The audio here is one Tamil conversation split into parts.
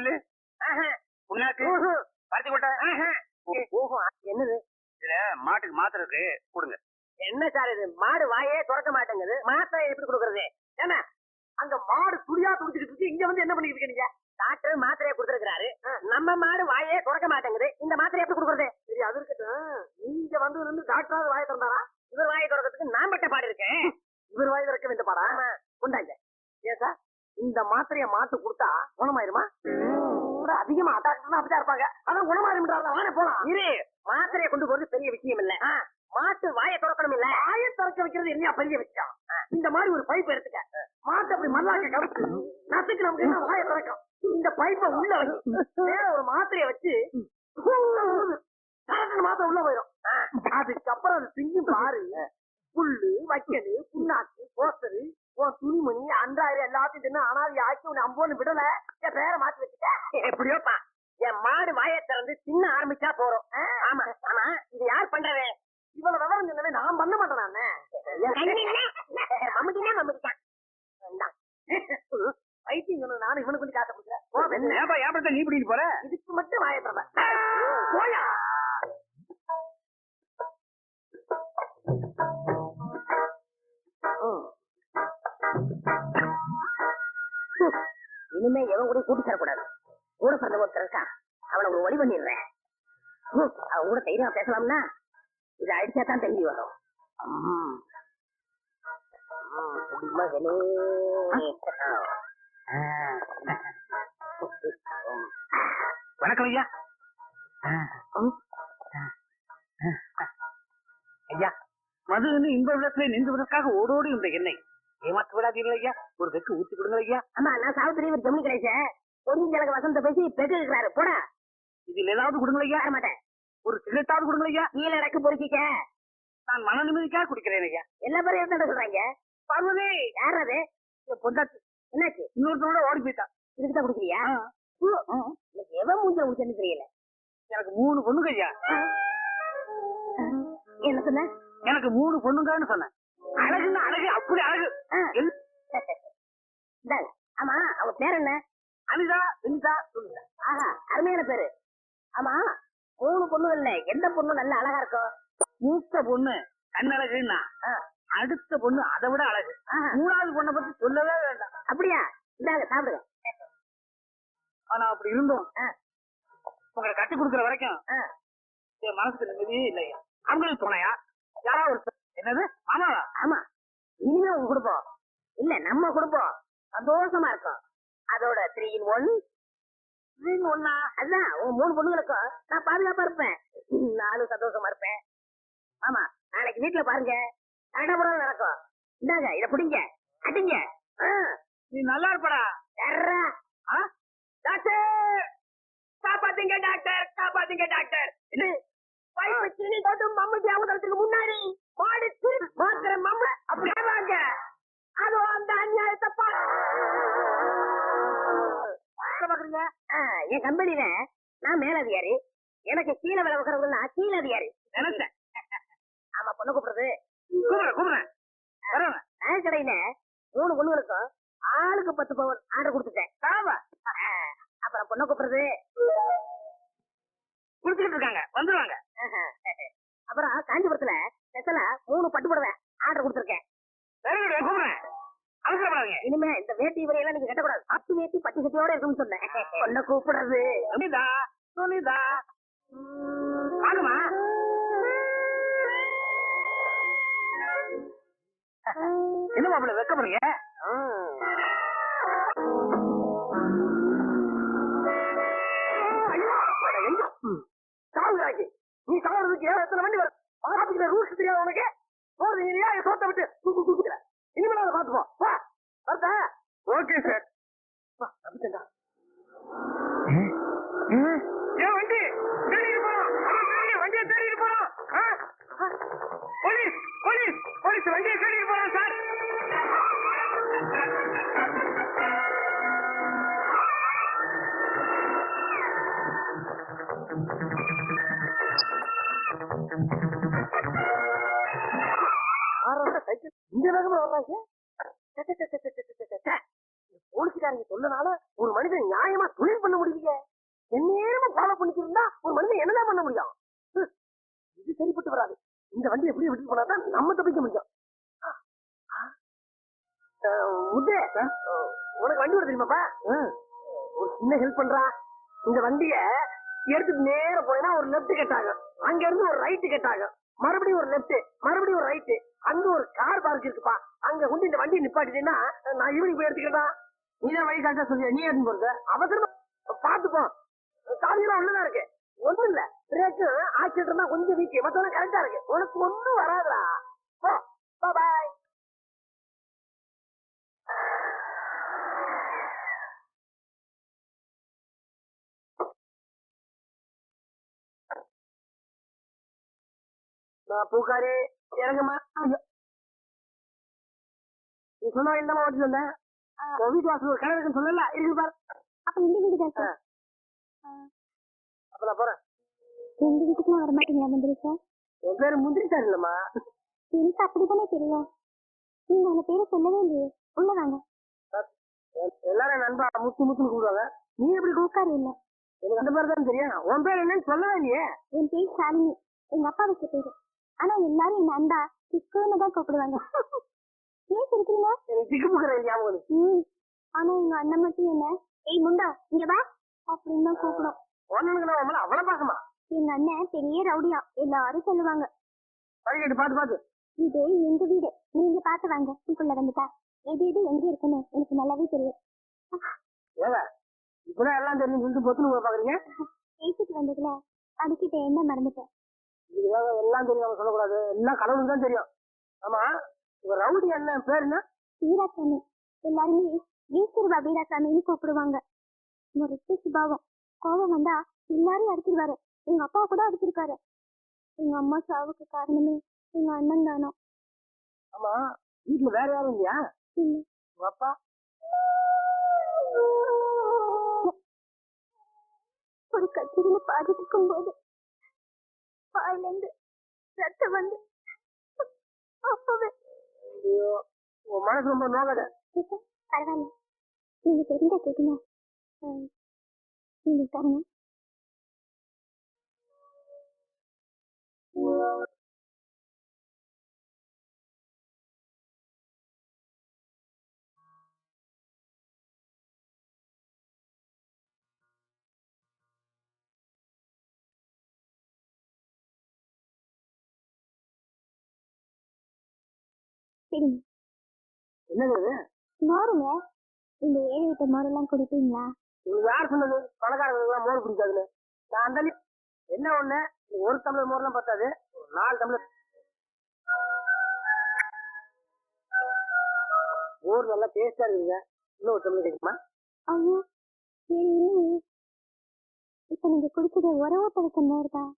புல்லு புண்ணாக்கு பருத்தி கொட்டை. ஓஹோ. என்னது? இதுல மாட்டுக்கு மாத்திரை இருக்கு. கொடுங்க. என்ன சார் இது? மாடு வாயே திறக்க மாட்டேங்குது. மாத்திரை எப்படி கொடுக்கறது? ஏன்னா அங்க மாடு துடியா துடிச்சுக்கிட்டு இருக்கு. இங்க வந்து என்ன பண்ணிக்கிட்டு இருக்கீங்க டாக்டர் மாத்திரையை கொடுத்துருக்காரு நம்ம மாடு வாயே திறக்க மாட்டேங்குது. இந்த மாத்திரை எப்படி கொடுக்கறது? சரி அது இருக்கட்டும். நீங்க வந்து இருந்து டாக்டராவது வாயை திறந்தாரா? இவர் வாயை திறக்கிறதுக்கு நான் பட்ட பாடு இருக்கேன். இவர் வாய் திறக்க வேண்டிய பாடா? இந்த மாத்திரைய மாட்டு கொடுத்தா குணமாயிருமா? அதிகமா டாக்டர் அப்படிதான் இருப்பாங்க. அதான் குணமாயிரும்ன்றாங்க. வாங்க போலாம். இரு மாத்திரையை கொண்டு போறது பெரிய விஷயம் இல்ல. மாட்டு வாயை திறக்கணும் இல்ல? வாயை திறக்க வைக்கிறது என்ன பெரிய விஷயம்? இந்த மாதிரி ஒரு பைப் எடுத்துக்க. மாட்டு அப்படி மல்லாக்க கவிச்சு நசுக்கு நமக்கு என்ன வாயை திறக்கும். இந்த பைப்பை உள்ள வச்சு மேல ஒரு மாத்திரையை வச்சு கரெக்டான மாத்திரை உள்ள போயிடும் அதுக்கப்புறம் அது திங்கும் பாரு. புல்லு வைக்கலு புண்ணாக்கு போஸ்டரு உன் துணிமணி அன்றாயிரம் எல்லாத்தையும் தின்னு அனாதி ஆக்கி உன்னை அம்போன்னு விடல. என் பேரை மாத்தி வச்சுட்ட எப்படியோப்பா? என் மாடு வாயை திறந்து தின்ன ஆரம்பிச்சா போறோம். ஆமா ஆமா. இது யார் பண்றது? இவ்வளவு விவரம் சொன்னவே நான் பண்ண மாட்டேன் நானு மம்முட்டினா மம்முட்டிதான் வைத்தியம் சொன்னது நானும் இவனுக்கு கொடுக்குறேன் ஏன்பா ஏப்பட்ட நீ பிடிக்கிட்டு போற? இதுக்கு மட்டும் வாயை திறந்த போயா? இனிமே எவன் கூட கூட்டி தரக்கூடாது. கூட பிறந்த ஒருத்தர் இருக்கா அவனை ஒரு வழி பண்ணிடுறேன். அவன் கூட தைரியமா பேசலாம்னா இது அடிச்சா தான் தைரி வரும். வணக்கம் ஐயா. ஐயா மது இந்த விதத்துல நின்றுவதற்காக ஓடோடி இந்த எண்ணெய் ஏமாத்து விடாதீர்கள் ஐயா ஒரு வெக்கு ஊத்தி கொடுங்க ஐயா அம்மா நான் சாவித்திரி ஒரு கிடைச்சேன். கொஞ்சம் எனக்கு வசந்த பேசி பெற்று இருக்கிறாரு. போடா. இதில் ஏதாவது கொடுங்க ஐயா மாட்டேன். ஒரு சிகரெட்டாவது கொடுங்க ஐயா கீழே இடக்கு பொறுக்கிக்க. நான் மன நிம்மதிக்காக குடிக்கிறேன் ஐயா எல்லா பேரும் என்ன சொல்றாங்க? பார்வதி! யார் அது? பொண்டாட்டி. என்னாச்சு? இன்னொருத்தரோட ஓடி போயிட்டா. இதுக்கு தான் குடிக்கிறியா? எவன் மூஞ்ச ஊச்சன்னு தெரியல? எனக்கு மூணு பொண்ணுங்க ஐயா என்ன சொன்ன? எனக்கு மூணு பொண்ணுங்கன்னு சொன்னேன். அழகுன்னா அழகு அப்படி அழகு. ஆமா அவ பேர் என்ன? அனிதா வினிதா சொல்லுங்க. ஆஹா அருமையான பேரு. ஆமா மூணு பொண்ணு இல்ல. எந்த பொண்ணு நல்ல அழகா இருக்கும் மூத்த பொண்ணு கண்ணழகுன்னா. அடுத்த பொண்ணு அதை விட அழகு. மூணாவது பொண்ணை பத்தி சொல்லவே வேண்டாம். அப்படியா? இந்தாங்க சாப்பிடுங்க. ஆனா அப்படி இருந்தோம். உங்களை கட்டி கொடுக்குற வரைக்கும். என் மனசுக்கு நிம்மதியே இல்லையா? அவங்களுக்கு துணையா? யாராவது என்னது? ஆமாவா ஆமா. இனிமே உங்க குடும்பம். இல்ல நம்ம குடும்பம். சந்தோஷமா இருக்கும். அதோட த்ரீ இன் ஒன் நீங்க ஒண்ணா அதான் உங்க மூணு பொண்ணுங்களுக்கும் நான் பாதுகாப்பா இருப்பேன். நானும் சந்தோஷமா இருப்பேன். ஆமா. நாளைக்கு வீட்டுல பாருங்க. நடபுறம் நடக்கும். இந்தாங்க இத பிடிங்க. அடிங்க. நீ நல்லா இருப்படா? டாக்டர்! காப்பாத்துங்க டாக்டர். காப்பாத்துங்க டாக்டர். இது பைப்பு சீனி போட்டு மம்முட்டி அவங்களுக்கு முன்னாடி. என் கம்பெனில நான் மேலதிகாரி. எனக்கு கீழே வேலை வைக்கிறவங்க கீழ அதிகாரி நினைச்சேன். ஆமா பொண்ணு கூப்பிடுறது. கூப்பிடுறேன் கூப்பிடுறேன். நகை கடையில மூணு பொண்ணுங்களுக்கும் ஆளுக்கு பத்து பவுன் ஆர்டர் கொடுத்துட்டேன். அப்புறம் பொண்ணு கூப்பிடுறது. குடிச்சுக்கிட்டு இருக்காங்க. வந்துருவாங்க. அப்புறம் காஞ்சிபுரத்துல ஸ்பெஷலா மூணு பட்டு புடவை ஆர்டர் கொடுத்துருக்கேன் கூப்பிடுறேன். அவசரப்படாதீங்க இனிமே இந்த வேட்டி வரையெல்லாம் நீங்க கட்டக்கூடாது. பட்டு வேட்டி பட்டு சட்டியோட இருக்கும்னு சொன்னேன். பொண்ணை கூப்பிடுறது சுனிதா சுனிதா வாங்கம்மா என்ன மாப்பிள்ள வெக்கப்படுறீங்க நீ சாவுறதுக்கு ஏன் எத்தனை வண்டி வரும். ரூல்ஸ் தெரியாது உனக்கு போறது இல்லையா சோத்தை விட்டு தூக்கு தூக்குற இனிமேல் அதை பார்த்துப்போம் வா வருதா ஓகே சார் வந்துட்டா ஏன் வண்டி தேடிட்டு போறோம் வண்டி வண்டியை தேடிட்டு போறோம் ஆ? போலீஸ் போலீஸ் வண்டியை தேடிட்டு போறோம் சார். ஆறோட சைக்கிள் இந்த வேகமா வர்றாங்க போலீஸ்காரங்க சொன்னனால ஒரு மனிதன் நியாயமா தொழில் பண்ண பண்ண முடியல எந்நேரமும் ஃபாலோ பண்ணிட்டு இருந்தா ஒரு மனிதன் என்னதான் பண்ண முடியும்? இது சரிப்பட்டு வராது. இந்த வண்டி எப்படி விட்டு போனா தான் நம்ம தப்பிக்க முடியும். அஹ், உனக்கு வண்டி ஓட தெரியுமாப்பா? ஒரு சின்ன ஹெல்ப் பண்றா. இந்த வண்டிய எடுத்துட்டு நேர போனா ஒரு லெஃப்ட் கட் ஆகும் அங்க இருந்து ஒரு ரைட் கட் ஆகும் மறுபடியும் ஒரு லெஃப்ட் மறுபடியும் ஒரு ரைட் அங்க ஒரு கார் பார்க் இருக்குப்பா. அங்க கொண்டு இந்த வண்டியை நிப்பாட்டிட்டீங்கன்னா நான் ஈவினிங் போய் எடுத்துக்கிறதா நீ தான் வழி சொல்லியா நீ எடுத்து போறது? அவசரமா பாத்துப்போம் சாவியெல்லாம் உள்ளதா இருக்கு. ஒண்ணும் இல்ல. பிரேக்கு ஆக்சிடென்ட் தான் கொஞ்சம் வீக். மத்தவங்க கரெக்டா இருக்கு. உனக்கு ஒண்ணும் வராதுடா போ பாய் நான் பூக்காரி இறங்குமா ஐயோ நீ சொன்ன ஓட்டி வந்தேன் உன் வீட்டு வாசல் ஒரு இருக்குன்னு சொல்லல இருக்கு பாரு. அப்ப எங்க வீடு தான் அப்ப நான் போறேன். எங்க வீட்டுக்குலாம் வர மாட்டீங்களா மந்திரி சார்? உன் பேரு முந்திரி சார் இல்லம்மா. எனக்கு அப்படித்தானே தெரியும். நீங்க அந்த பேரை சொல்லவே இல்லையே. உள்ள வாங்க. எல்லாரும் நண்பா முத்து முத்துன்னு கூப்பிடுவாங்க. நீ எப்படி உட்காரு இல்ல. எனக்கு அந்த பேர் தான் தெரியும். உன் பேர் என்னன்னு சொல்லவே இல்லையே. என் பேர் ஷாலினி. எங்க அப்பா வச்ச பேரு. ஆனா எல்லாரும் என்ன அண்டா சிக்குன்னு தான் கூப்பிடுவாங்க. ஏன் சிரிக்கிறீங்க? புக்கிற ஞாபகம். ம். ஆனா எங்க அண்ணன் மட்டும் என்ன? ஏய் முண்டா இங்க வா. அப்படின்னு தான் கூப்பிடும். மேல அவ்வளவு பாசமா? எங்க அண்ணன் பெரிய ரவுடியா. எல்லாரும் சொல்லுவாங்க. படிக்கட்டு பார்த்து பார்த்து இது எங்க வீடு. நீங்க பாத்து வாங்க. இதுக்குள்ள வந்துட்டா. எது எது எங்க இருக்குன்னு எனக்கு நல்லாவே தெரியும். ஏங்க இப்பதான் எல்லாம் தெரியும் சொல்லிட்டு பொத்துன்னு பாக்குறீங்க? பேசிட்டு வந்ததுல அதுக்கிட்ட என்ன மறந்துட்டேன். இதுக்காக எல்லாம் தெரியும் சொல்லக்கூடாது. எல்லாம் கடவுளுக்கு தான் தெரியும். ஆமா? உங்க ரவுடி அண்ணன் பேர் என்ன? வீராசாமி. எல்லாருமே வீசிருவா வீராசாமின்னு கூப்பிடுவாங்க. முறைச்சு சுபாவம். கோபம் வந்தா எல்லாரையும் அடிச்சிருவாரு. எங்க அப்பா கூட அடிச்சிருக்காரு. எங்க அம்மா சாவுக்கு காரணமே எங்க அண்ணன் தானோ? ஆமா? வீட்டுல வேற யாரும் இல்லையா? இல்ல. உங்க அப்பா? ஒரு கச்சேரியில பாடிட்டு இருக்கும்போது வாயில இருந்து ரத்தம் வந்து அப்பவே. ஐயோ உன் மனசு ரொம்ப நோக்கட பரவாயில்ல. நீங்க தெரிஞ்ச கேட்டுங்க. நீங்க தருங்க என்னது? மோருங்க. இந்த ஏழு வீட்டு மோரெல்லாம் குடிப்பீங்களா? உங்களுக்கு யார் சொன்னது? பணக்காரங்களுக்கு மோர் பிடிக்காதுன்னு நான் அந்த என்ன ஒண்ணு? ஒரு டம்ளர் மோர்லாம் பத்தாது. நாலு டம்ளர் மோர் நல்லா டேஸ்டா இருக்குங்க இன்னும் ஒரு டம்ளர் கிடைக்குமா ஐயோ சரி இல்லையே இப்ப நீங்க குடிச்சது உறவு பழக்க மோர் தான்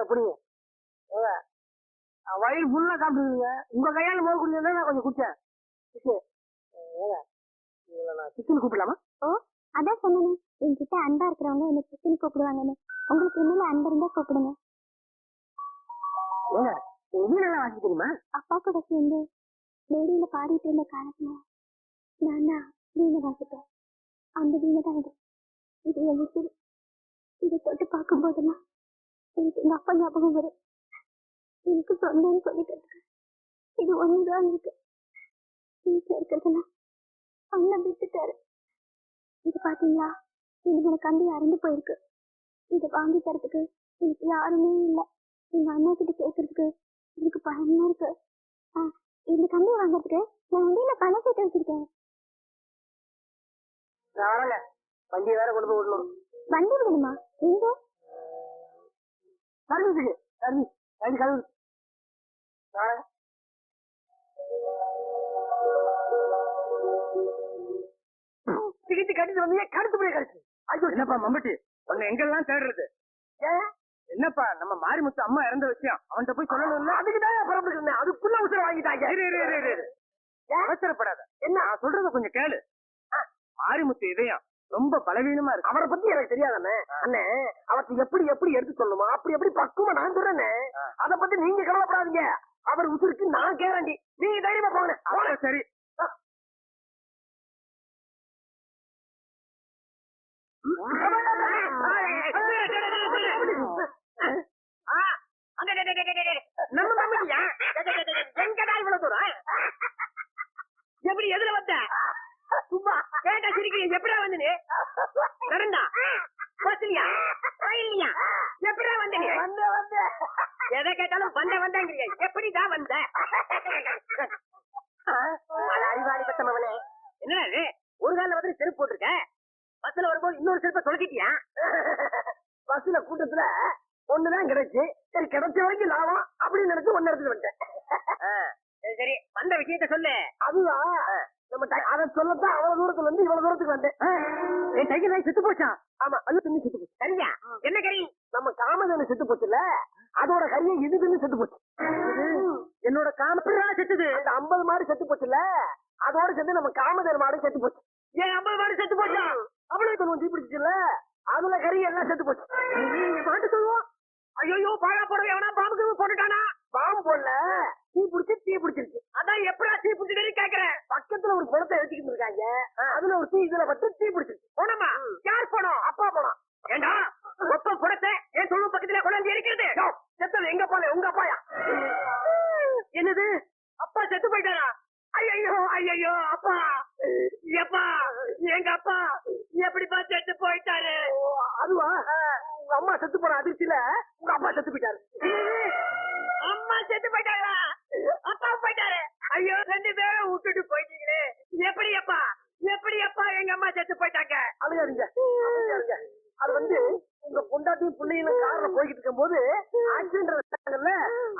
அப்படிங்க வயிறு ஃபுல்லா சாப்பிட்டுருங்க உங்க கையால மோர் குடிச்சா நான் கொஞ்சம் குடிச்சேன். உங்களை நான் சிக்கன் கூப்பிடலாமா? ஓ அதான் சொன்னேனே என்கிட்ட அன்பா இருக்கிறவங்க என்ன சிக்கன் கூப்பிடுவாங்கன்னு. உங்களுக்கு என்னல அன்பு இருந்தா கூப்பிடுங்க. ஏங்க வாங்கி தெரியுமா? அப்பா கூட சேர்ந்து மேடையில பாடிட்டு இருந்த காலத்துல நான் தான் வீணை வாசிப்பேன். அந்த வீணை தான் இது. இது என் இதை தொட்டு பார்க்கும் போதெல்லாம் எனக்கு எங்க அப்பா ஞாபகம் வரும். எனக்கு சொந்தம்னு சொல்லிட்டு இது ஒண்ணுதான் இருக்கு. வீட்டுல இருக்கிறதெல்லாம் அண்ணன் விட்டுட்டாரு. இது பாத்தீங்களா? என்னோட கம்பி அறந்து போயிருக்கு. இதை வாங்கி தரதுக்கு எனக்கு யாருமே இல்லை. எங்க அண்ணா கிட்ட கேட்கறதுக்கு எனக்கு பயமா இருக்கு. இந்த கம்பி வாங்குறதுக்கு நான் உண்டியில பணம் சேர்த்து வச்சிருக்கேன். வண்டியை வேற கொண்டு போய் விடணும். வண்டி வேணுமா எங்க? சர்வீஸுக்கு சர்வீஸ் வண்டி கழுவு டிக்கெட் கட்டிட்டு வந்தீங்க கடுத்து போய் கழிச்சு ஐயோ என்னப்பா மம்பட்டி? உன்னை எங்கெல்லாம் தேடுறது? ஏன் என்னப்பா நம்ம மாரிமுத்து அம்மா இறந்த விஷயம். அவன்கிட்ட போய் சொல்லணும்ல அதுக்கு தான் புறப்பட்டு இருந்தேன்? அதுக்குள்ள உசுர வாங்கிட்டாங்க? அவசரப்படாத. என்ன? நான் சொல்றத கொஞ்சம் கேளு. மாரிமுத்து இதயம். ரொம்ப பலவீனமா இருக்கு. அவரை பத்தி எனக்கு தெரியாதானே? அண்ணே அவருக்கு எப்படி எப்படி எடுத்து சொல்லணுமா? அப்படி எப்படி பக்குவமா நான் சொல்றேனே. அத பத்தி நீங்க கவலைப்படாதீங்க. அவர் உசுருக்கு நான் கேரண்டி. நீங்க தைரியமா போங்க. சரி. டே. நம்ம மம்மியா எங்கடா இவ்வளவு தூரம் எப்படி எதுல வந்த சும்மா கேட்டா சிரிக்கிறீங்க எப்படா வந்து நீ நடந்தா பஸ்லியா ரயில்லையா எப்படா வந்த நீ வந்த வந்த எதை கேட்டாலும் வந்த வந்தங்கிறீங்க எப்படிதான் வந்த அட அறிவாளி பட்டமவனே என்ன இது ஒரு கால வந்து செருப்பு போட்டிருக்க பஸ்ல வரும்போது இன்னொரு செருப்பை தொலைக்கிட்டியா பஸ்ல கூட்டத்துல ஒண்ணுதான் கிடைச்சு. சரி கிடைச்ச வரைக்கும் லாபம் அப்படின்னு நினைச்சு ஒன்னு எடுத்துட்டு வந்துட்டேன். சரி, வந்த விஷயத்த சொல்லு. அதுதான் நம்ம அத சொல்லத்தான் அவ்வளவு தூரத்துல இருந்து இவ்வளவு தூரத்துக்கு வந்தேன். என் டைகர் நாய் செத்து போச்சா? ஆமா அது தின்னு செத்து போச்சு. சரியா? என்ன கறி? நம்ம காமதேனு செத்து போச்சுல அதோட கறியை இது தின்னு செத்து போச்சு. என்னோட காமப்பிரா செத்துது? அந்த ஐம்பது மாடு செத்து போச்சுல அதோட சேர்ந்து நம்ம காமதேனு மாடு செத்து போச்சு. ஏன் ஐம்பது மாடு செத்து போச்சா? அவ்வளவு சொல்லுவோம் தீ பிடிச்சுல அதுல கறி எல்லாம் செத்து போச்சு. நீங்க மாட்டு சொல்லுவோம் ஐயோ பாழா போடவே எவனா பாம்புக்கு போட்டுட்டானா? பாம்பு போடல. தீ பிடிச்சி தீ பிடிச்சிருச்சு. அதான் எப்படா தீ பிடிச்சிட்டு கேக்குறேன் பக்கத்துல ஒரு குளத்தை எடுத்துக்கிட்டு இருக்காங்க. அதுல ஒரு தீ இதுல பட்டு தீ பிடிச்சிருச்சு. போனமா? யார் போனோம்? அப்பா போனோம். ஏண்டா? ஒப்ப குடத்தை என் தொழு பக்கத்துல கொண்டாந்து இருக்கிறது. செத்தது எங்க போல? உங்க அப்பாயா? என்னது? அப்பா செத்து போயிட்டாரா? ஐயோ ஐயோ அப்பா. எப்பா? எங்க அப்பா? எப்படிப்பா அம்மா செத்து போன அதிர்ச்சியில உங்க அப்பா செத்து போயிட்டாரு. அம்மா செத்து போயிட்டாங்களா அப்பா போயிட்டாரு. ஐயோ ரெண்டு பேரும் விட்டுட்டு போயிட்டீங்களே. எப்படி அப்பா எப்படி அப்பா எங்க அம்மா செத்து போயிட்டாங்க? அழுகாதீங்க அழுகாதீங்க. அது வந்து உங்க பொண்டாட்டியும் பிள்ளைகளும் கார்ல போய்கிட்டு இருக்கும் போது ஆக்சிடென்ட்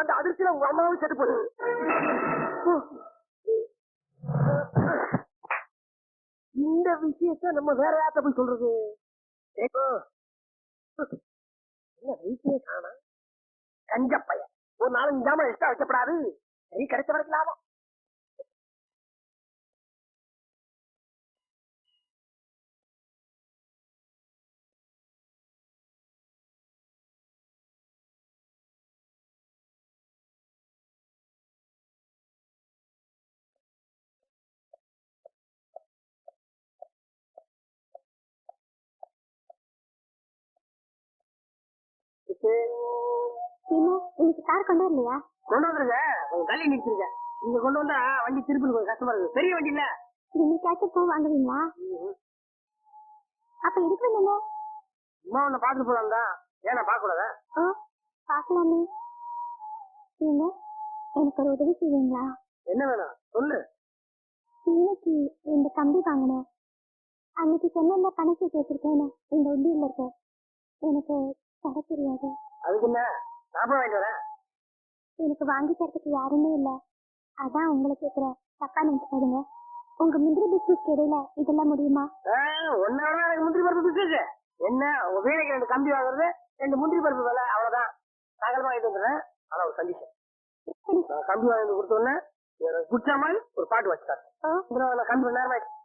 அந்த அதிர்ச்சியில உங்க அம்மாவும் செத்து போச்சு. இந்த விஷயத்த நம்ம வேற யார்ட்ட போய் சொல்றது? என்ன வீட்லயே காணா? கஞ்ச பையன் ஒரு நாளும் ஜாமான் எக்ஸ்ட்ரா வைக்கப்படாது. சரி கிடைச்ச வரைக்கும் லாபம். என்ன இன்னைக்கு கார் கொண்டு வரலையா? கொண்டு வந்துருங்க. உங்க தள்ளி நிறுத்துருங்க இங்க கொண்டு வந்தா வண்டி திருப்பி கொஞ்சம் கஷ்டமா இருக்கு. பெரிய வண்டி இல்ல? இன்னைக்காச்சும் பூ வாங்குவீங்களா? அப்ப எதுக்கு வந்தீங்க? அம்மா உன்னை பாத்துட்டு போலாம் தான் ஏன்னா பார்க்க கூடாதா ஓ பார்க்கலாமே. நீங்க எனக்கு ஒரு உதவி செய்வீங்களா? என்ன வேணும்? சொல்லு. இன்னைக்கு இந்த கம்பி வாங்கினேன் அன்னைக்கு சொன்ன பணம் சேர்த்து வச்சிருக்கேன் இந்த உண்டியில் இருக்க. எனக்கு தர தெரியாது அதுக்கு என்ன? நான் வாங்கிட்டு வரேன். எனக்கு வாங்கி தரதுக்கு யாருமே இல்ல. அதான் உங்களை கேக்குறேன் தப்பா நினைச்சுக்காதுங்க. உங்க முந்திரி பிசினஸ்க்கு இடையில இதெல்லாம் முடியுமா? ஒன்ன விட எனக்கு முந்திரி பருப்பு பிசினஸ் என்ன? உங்க ரெண்டு கம்பி வாங்குறது ரெண்டு முந்திரி பருப்பு விலை அவ்வளவுதான். நகரமா வாங்கிட்டு வந்துடுறேன். ஆனா ஒரு கண்டிஷன் கம்பி வாங்கி கொடுத்த உடனே எனக்கு பிடிச்ச மாதிரி ஒரு பாட்டு வச்சுட்டாரு கம்பி நேரம் ஆயிடுச்சு